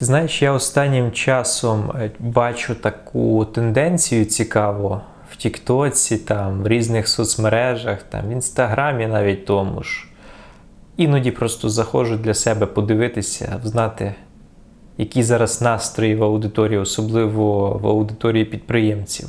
Знаєш, я останнім часом е, бачу таку тенденцію цікаву в Тіктоці, там, в різних соцмережах, там, в Інстаграмі навіть тому ж. Іноді просто заходжу для себе подивитися, знати, які зараз настрої в аудиторії, особливо в аудиторії підприємців.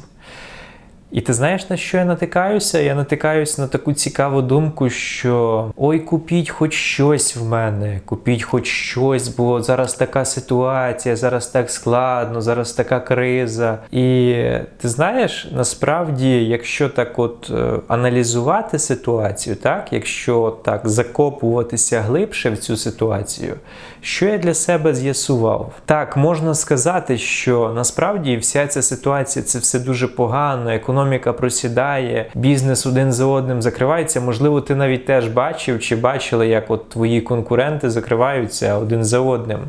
І ти знаєш, на що я натикаюся? Я натикаюся на таку цікаву думку, що ой, купіть хоч щось в мене, купіть хоч щось, бо зараз така ситуація, зараз так складно, зараз така криза. І ти знаєш, насправді, якщо так от е, аналізувати ситуацію, так, якщо так закопуватися глибше в цю ситуацію, що я для себе з'ясував? Так, можна сказати, що насправді вся ця ситуація це все дуже погано, економіка просідає, бізнес один за одним закривається. Можливо, ти навіть теж бачив чи бачила, як от твої конкуренти закриваються один за одним.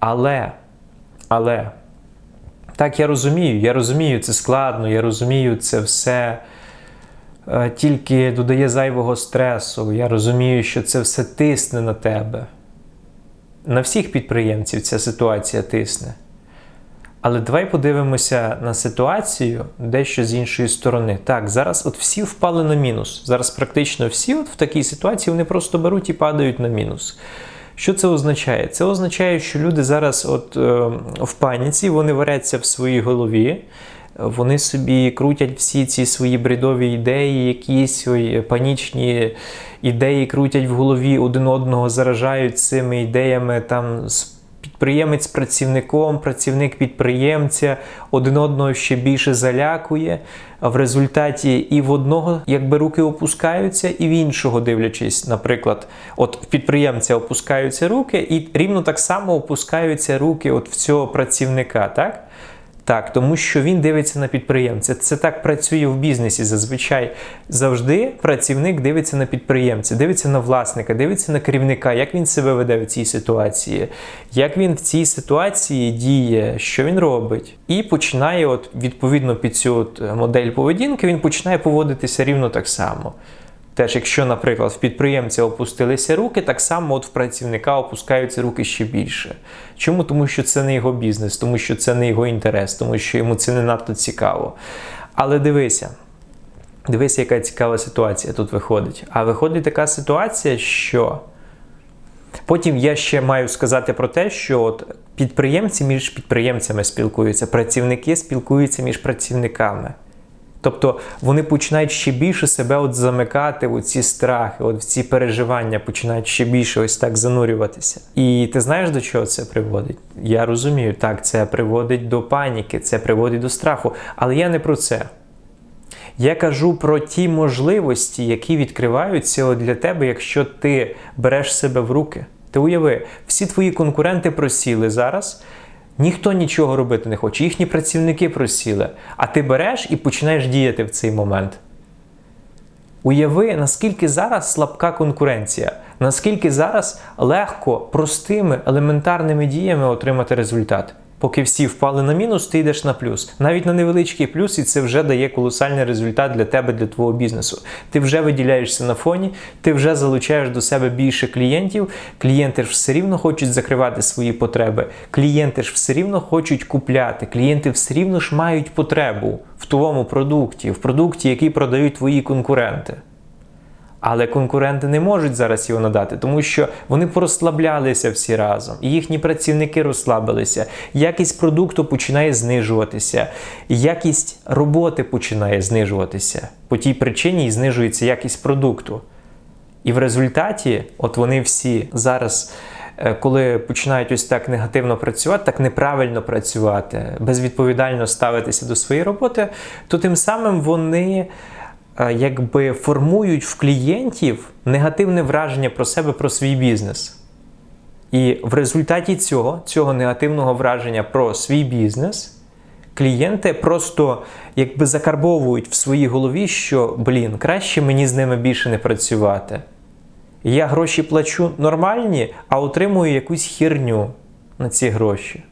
Але, але, так я розумію, я розумію, це складно, я розумію, це все е, тільки додає зайвого стресу. Я розумію, що це все тисне на тебе. На всіх підприємців ця ситуація тисне. Але давай подивимося на ситуацію дещо з іншої сторони. Так, зараз от всі впали на мінус. Зараз практично всі от в такій ситуації вони просто беруть і падають на мінус. Що це означає? Це означає, що люди зараз от, е, в паніці, вони варяться в своїй голові, вони собі крутять всі ці свої бредові ідеї, якісь ой, панічні ідеї крутять в голові, один одного заражають цими ідеями там. Підприємець працівником, працівник підприємця один одного ще більше залякує. А в результаті і в одного якби руки опускаються, і в іншого дивлячись, наприклад, от в підприємця опускаються руки, і рівно так само опускаються руки от в цього працівника, так? Так, тому що він дивиться на підприємця. Це так працює в бізнесі. Зазвичай завжди працівник дивиться на підприємця, дивиться на власника, дивиться на керівника, як він себе веде в цій ситуації, як він в цій ситуації діє, що він робить, і починає, от відповідно під цю от модель поведінки, він починає поводитися рівно так само. Теж, якщо, наприклад, в підприємця опустилися руки, так само от в працівника опускаються руки ще більше. Чому? Тому що це не його бізнес, тому що це не його інтерес, тому що йому це не надто цікаво. Але дивися, дивися, яка цікава ситуація тут виходить. А виходить така ситуація, що потім я ще маю сказати про те, що от підприємці між підприємцями спілкуються, працівники спілкуються між працівниками. Тобто вони починають ще більше себе от замикати у ці страхи, от в ці переживання починають ще більше ось так занурюватися. І ти знаєш, до чого це приводить? Я розумію, так, це приводить до паніки, це приводить до страху. Але я не про це. Я кажу про ті можливості, які відкриваються для тебе, якщо ти береш себе в руки. Ти уяви, всі твої конкуренти просіли зараз. Ніхто нічого робити не хоче, їхні працівники просіли, а ти береш і починаєш діяти в цей момент. Уяви, наскільки зараз слабка конкуренція, наскільки зараз легко простими елементарними діями отримати результат. Поки всі впали на мінус, ти йдеш на плюс. Навіть на невеличкий плюс, і це вже дає колосальний результат для тебе, для твого бізнесу. Ти вже виділяєшся на фоні, ти вже залучаєш до себе більше клієнтів. Клієнти ж все рівно хочуть закривати свої потреби. Клієнти ж все рівно хочуть купляти. Клієнти все рівно ж мають потребу в твоєму продукті, в продукті, який продають твої конкуренти. Але конкуренти не можуть зараз його надати, тому що вони порозслаблялися всі разом, і їхні працівники розслабилися. Якість продукту починає знижуватися, якість роботи починає знижуватися. По тій причині і знижується якість продукту. І в результаті, от вони всі зараз, е, коли починають ось так негативно працювати, так неправильно працювати, безвідповідально ставитися до своєї роботи, то тим самим вони якби формують в клієнтів негативне враження про себе, про свій бізнес. І в результаті цього, цього негативного враження про свій бізнес, клієнти просто якби закарбовують в своїй голові, що, блін, краще мені з ними більше не працювати. Я гроші плачу нормальні, а отримую якусь херню на ці гроші.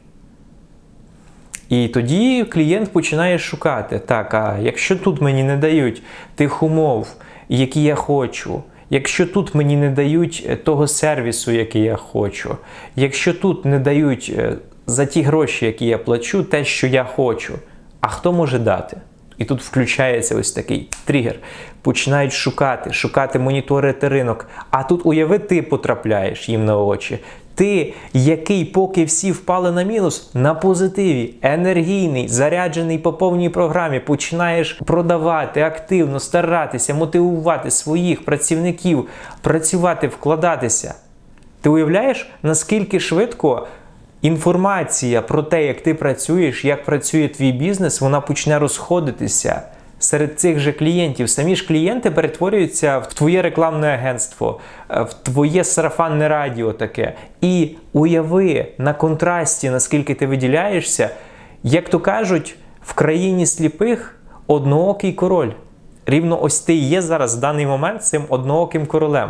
І тоді клієнт починає шукати, так, а якщо тут мені не дають тих умов, які я хочу, якщо тут мені не дають е, того сервісу, який я хочу, якщо тут не дають е, за ті гроші, які я плачу, те, що я хочу, а хто може дати? І тут включається ось такий тригер. Починають шукати, шукати, моніторити ринок. А тут уяви, ти потрапляєш їм на очі. Ти, який, поки всі впали на мінус, на позитиві, енергійний, заряджений по повній програмі, починаєш продавати активно, старатися, мотивувати своїх працівників, працювати, вкладатися. Ти уявляєш, наскільки швидко інформація про те, як ти працюєш, як працює твій бізнес, вона почне розходитися серед цих же клієнтів. Самі ж клієнти перетворюються в твоє рекламне агентство, е, в твоє сарафанне радіо таке. І уяви на контрасті, наскільки ти виділяєшся, як то кажуть, в країні сліпих одноокий король. Рівно ось ти є зараз в даний момент цим однооким королем.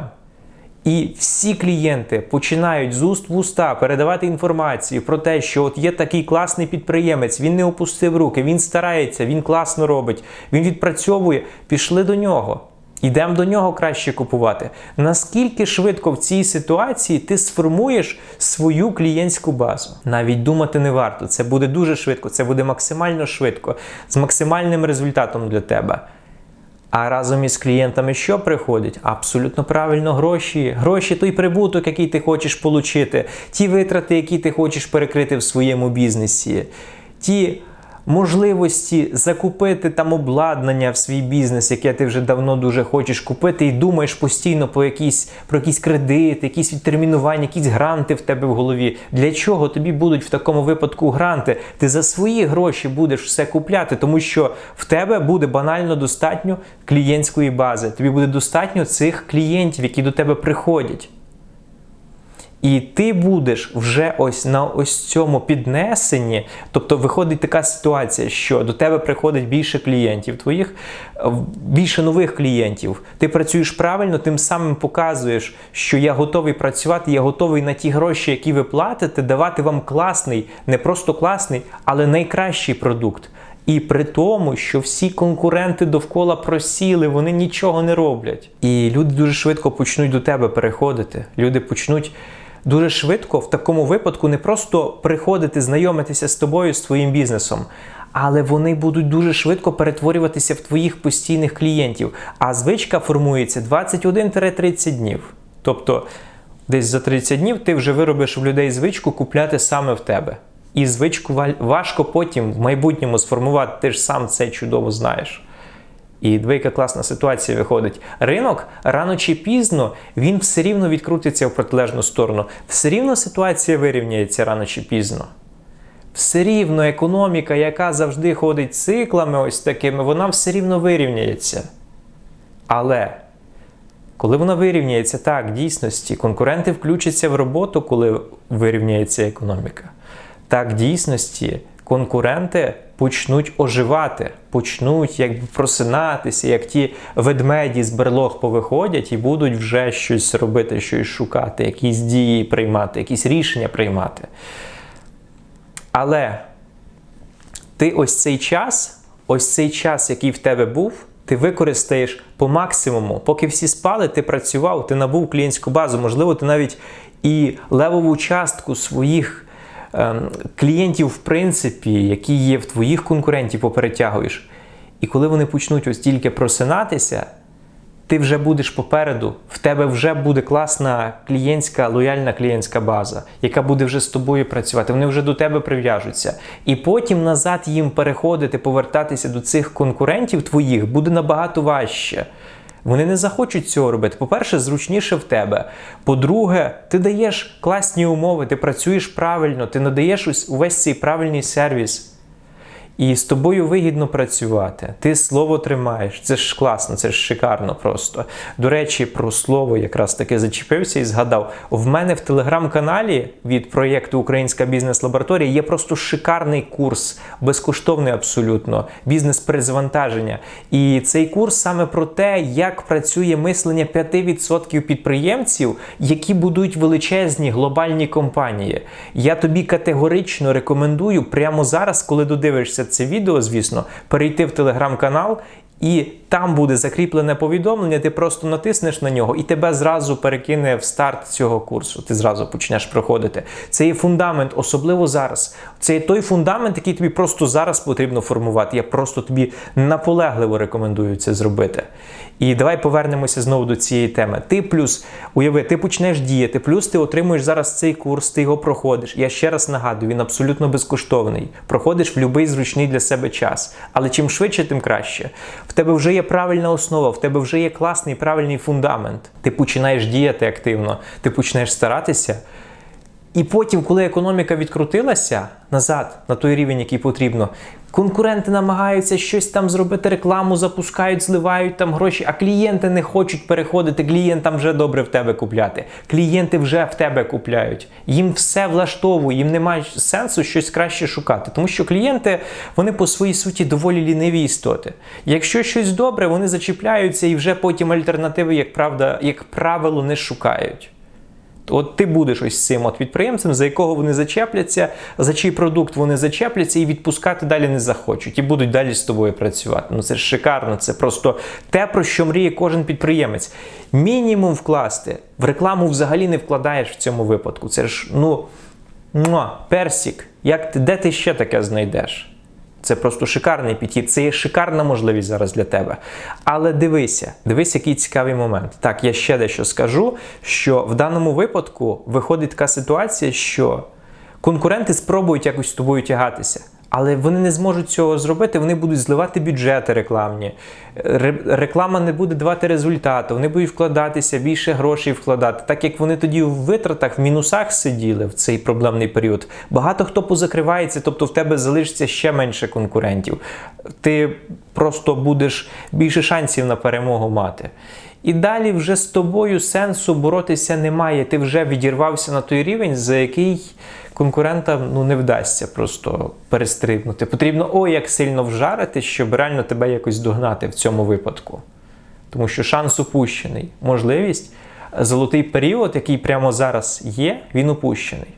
І всі клієнти починають з уст в уста передавати інформацію про те, що от є такий класний підприємець, він не опустив руки, він старається, він класно робить, він відпрацьовує. Пішли до нього. Ідемо до нього краще купувати. Наскільки швидко в цій ситуації ти сформуєш свою клієнтську базу? Навіть думати не варто. Це буде дуже швидко, це буде максимально швидко, з максимальним результатом для тебе. А разом із клієнтами що приходить? Абсолютно правильно гроші. Гроші той прибуток, який ти хочеш отримати, ті витрати, які ти хочеш перекрити в своєму бізнесі, ті можливості закупити там обладнання в свій бізнес, яке ти вже давно дуже хочеш купити, і думаєш постійно про якісь, про якісь кредити, якісь відтермінування, якісь гранти в тебе в голові. Для чого тобі будуть в такому випадку гранти? Ти за свої гроші будеш все купляти, тому що в тебе буде банально достатньо клієнтської бази. Тобі буде достатньо цих клієнтів, які до тебе приходять. І ти будеш вже ось на ось цьому піднесенні, тобто виходить така ситуація, що до тебе приходить більше клієнтів твоїх, більше нових клієнтів. Ти працюєш правильно, тим самим показуєш, що я готовий працювати, я готовий на ті гроші, які ви платите, давати вам класний, не просто класний, але найкращий продукт. І при тому, що всі конкуренти довкола просіли, вони нічого не роблять. І люди дуже швидко почнуть до тебе переходити. Люди почнуть дуже швидко в такому випадку не просто приходити, знайомитися з тобою, з твоїм бізнесом, але вони будуть дуже швидко перетворюватися в твоїх постійних клієнтів. А звичка формується 21-30 днів. Тобто, десь за 30 днів ти вже виробиш в людей звичку купляти саме в тебе. І звичку важко потім в майбутньому сформувати, ти ж сам це чудово знаєш. І двійка класна ситуація виходить. Ринок рано чи пізно він все рівно відкрутиться в протилежну сторону. Все рівно ситуація вирівняється рано чи пізно. Все рівно економіка, яка завжди ходить циклами, ось такими, вона все рівно вирівняється. Але коли вона вирівняється так, дійсності, конкуренти включаться в роботу, коли вирівняється економіка. Так, дійсності, конкуренти почнуть оживати, почнуть якби просинатися, як ті ведмеді з берлог повиходять і будуть вже щось робити, щось шукати, якісь дії приймати, якісь рішення приймати. Але ти ось цей час, ось цей час, який в тебе був, ти використаєш по максимуму. Поки всі спали, ти працював, ти набув клієнтську базу, можливо, ти навіть і левову частку своїх. Ем, клієнтів, в принципі, які є в твоїх конкурентів, поперетягуєш. І коли вони почнуть ось тільки просинатися, ти вже будеш попереду, в тебе вже буде класна клієнтська, лояльна клієнтська база, яка буде вже з тобою працювати. Вони вже до тебе прив'яжуться. І потім назад їм переходити, повертатися до цих конкурентів твоїх буде набагато важче. Вони не захочуть цього робити. По-перше, зручніше в тебе. По-друге, ти даєш класні умови, ти працюєш правильно, ти надаєш увесь цей правильний сервіс. І з тобою вигідно працювати. Ти слово тримаєш. Це ж класно, це ж шикарно просто. До речі, про слово якраз таки зачепився і згадав: в мене в телеграм-каналі від проєкту Українська бізнес-лабораторія є просто шикарний курс, безкоштовний абсолютно, бізнес-перезавантаження. І цей курс саме про те, як працює мислення 5% підприємців, які будують величезні глобальні компанії. Я тобі категорично рекомендую прямо зараз, коли додивишся це відео, звісно, перейти в телеграм-канал і там буде закріплене повідомлення, ти просто натиснеш на нього і тебе зразу перекине в старт цього курсу. Ти зразу почнеш проходити. Це є фундамент, особливо зараз. Це є той фундамент, який тобі просто зараз потрібно формувати. Я просто тобі наполегливо рекомендую це зробити. І давай повернемося знову до цієї теми. Ти плюс, уяви, ти почнеш діяти, плюс ти отримуєш зараз цей курс, ти його проходиш. Я ще раз нагадую, він абсолютно безкоштовний. Проходиш в будь-який зручний для себе час. Але чим швидше, тим краще. В тебе вже є правильна основа, в тебе вже є класний правильний фундамент. Ти починаєш діяти активно, ти починаєш старатися. І потім, коли економіка відкрутилася назад на той рівень, який потрібно, конкуренти намагаються щось там зробити, рекламу запускають, зливають там гроші, а клієнти не хочуть переходити. Клієнтам вже добре в тебе купляти. Клієнти вже в тебе купляють. Їм все влаштовує, їм немає сенсу щось краще шукати. Тому що клієнти вони по своїй суті доволі ліниві істоти. Якщо щось добре, вони зачіпляються і вже потім альтернативи, як правда, як правило, не шукають. От ти будеш ось цим от підприємцем, за якого вони зачепляться, за чий продукт вони зачепляться і відпускати далі не захочуть, і будуть далі з тобою працювати. Ну це ж шикарно, це просто те, про що мріє кожен підприємець. Мінімум вкласти. В рекламу взагалі не вкладаєш в цьому випадку. Це ж ну персік. Як ти, де ти ще таке знайдеш? Це просто шикарний підхід. Це є шикарна можливість зараз для тебе. Але дивися, дивись, який цікавий момент. Так, я ще дещо скажу, що в даному випадку виходить така ситуація, що конкуренти спробують якось з тобою тягатися. Але вони не зможуть цього зробити, вони будуть зливати бюджети рекламні. Реклама не буде давати результату, вони будуть вкладатися, більше грошей вкладати. Так як вони тоді в витратах, в мінусах сиділи в цей проблемний період. Багато хто позакривається, тобто в тебе залишиться ще менше конкурентів. Ти просто будеш більше шансів на перемогу мати. І далі вже з тобою сенсу боротися немає. Ти вже відірвався на той рівень, за який конкурентам ну, не вдасться просто перестрибнути. Потрібно ой як сильно вжарити, щоб реально тебе якось догнати в цьому випадку. Тому що шанс упущений. Можливість, золотий період, який прямо зараз є, він упущений.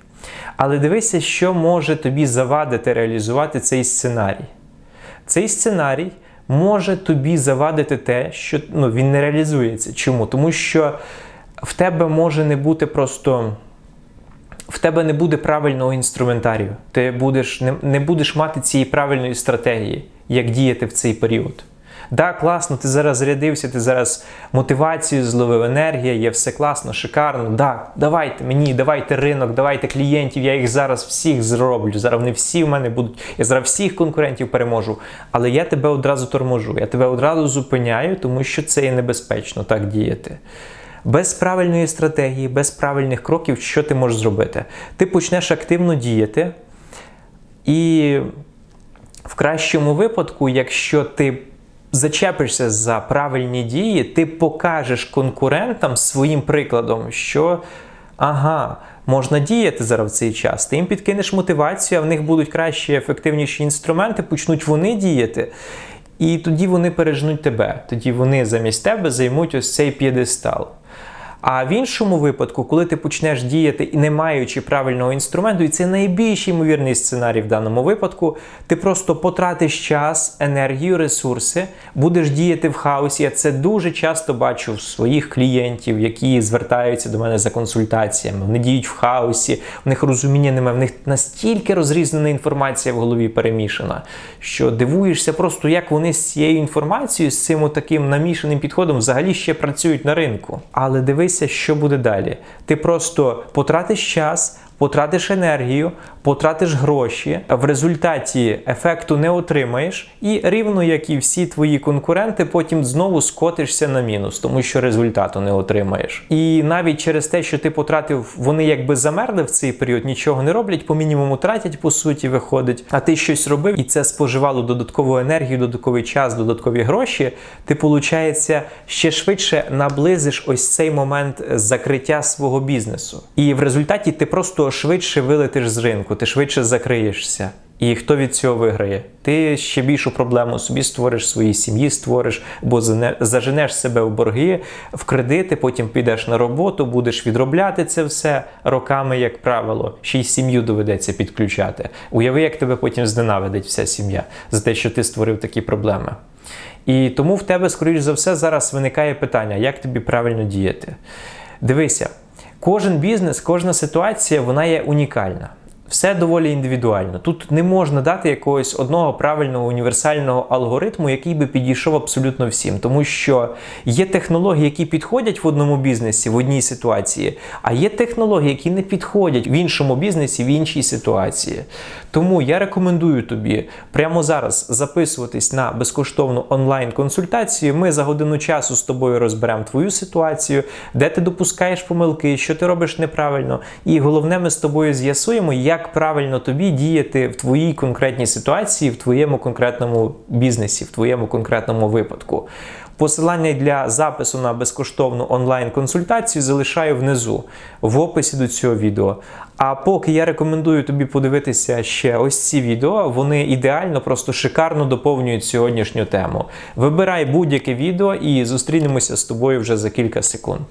Але дивися, що може тобі завадити реалізувати цей сценарій. Цей сценарій може тобі завадити те, що ну, він не реалізується. Чому? Тому що в тебе може не бути просто. В тебе не буде правильного інструментарію. Ти будеш, не, не будеш мати цієї правильної стратегії, як діяти в цей період. Да, класно, ти зараз зарядився, ти зараз мотивацію зловив, енергія, є все класно, шикарно. Да, давайте мені, давайте ринок, давайте клієнтів, я їх зараз всіх зроблю. Зараз вони всі в мене будуть. Я зараз всіх конкурентів переможу. Але я тебе одразу торможу, я тебе одразу зупиняю, тому що це є небезпечно так діяти. Без правильної стратегії, без правильних кроків, що ти можеш зробити? Ти почнеш активно діяти, і в кращому випадку, якщо ти зачепишся за правильні дії, ти покажеш конкурентам своїм прикладом, що ага, можна діяти зараз в цей час. Ти їм підкинеш мотивацію, а в них будуть кращі, ефективніші інструменти, почнуть вони діяти. І тоді вони пережнуть тебе. Тоді вони замість тебе займуть ось цей п'єдестал. А в іншому випадку, коли ти почнеш діяти і не маючи правильного інструменту, і це найбільш ймовірний сценарій в даному випадку, ти просто потратиш час, енергію, ресурси, будеш діяти в хаосі. Я це дуже часто бачу в своїх клієнтів, які звертаються до мене за консультаціями. Вони діють в хаосі, в них розуміння немає, в них настільки розрізнена інформація в голові перемішана, що дивуєшся просто, як вони з цією інформацією, з цим таким намішаним підходом взагалі ще працюють на ринку. Але дивися, що буде далі. Ти просто потратиш час. Потратиш енергію, потратиш гроші, в результаті ефекту не отримаєш, і рівно як і всі твої конкуренти, потім знову скотишся на мінус, тому що результату не отримаєш. І навіть через те, що ти потратив, вони якби замерли в цей період, нічого не роблять, по мінімуму тратять, по суті, виходить. А ти щось робив, і це споживало додаткову енергію, додатковий час, додаткові гроші. Ти, виходить, ще швидше наблизиш ось цей момент закриття свого бізнесу. І в результаті ти просто швидше вилетиш з ринку. Швидко, ти швидше закриєшся. І хто від цього виграє? Ти ще більшу проблему собі створиш, своїй сім'ї створиш, бо заженеш себе в борги, в кредити, потім підеш на роботу, будеш відробляти це все роками, як правило. Ще й сім'ю доведеться підключати. Уяви, як тебе потім зненавидить вся сім'я за те, що ти створив такі проблеми. І тому в тебе, скоріш за все, зараз виникає питання, як тобі правильно діяти. Дивися, кожен бізнес, кожна ситуація, вона є унікальна. Все доволі індивідуально. Тут не можна дати якогось одного правильного універсального алгоритму, який би підійшов абсолютно всім. Тому що є технології, які підходять в одному бізнесі, в одній ситуації, а є технології, які не підходять в іншому бізнесі, в іншій ситуації. Тому я рекомендую тобі прямо зараз записуватись на безкоштовну онлайн-консультацію. Ми за годину часу з тобою розберемо твою ситуацію, де ти допускаєш помилки, що ти робиш неправильно. І головне, ми з тобою з'ясуємо, як правильно тобі діяти в твоїй конкретній ситуації, в твоєму конкретному бізнесі, в твоєму конкретному випадку. Посилання для запису на безкоштовну онлайн-консультацію залишаю внизу в описі до цього відео. А поки я рекомендую тобі подивитися ще ось ці відео, вони ідеально, просто шикарно доповнюють сьогоднішню тему. Вибирай будь-яке відео і зустрінемося з тобою вже за кілька секунд.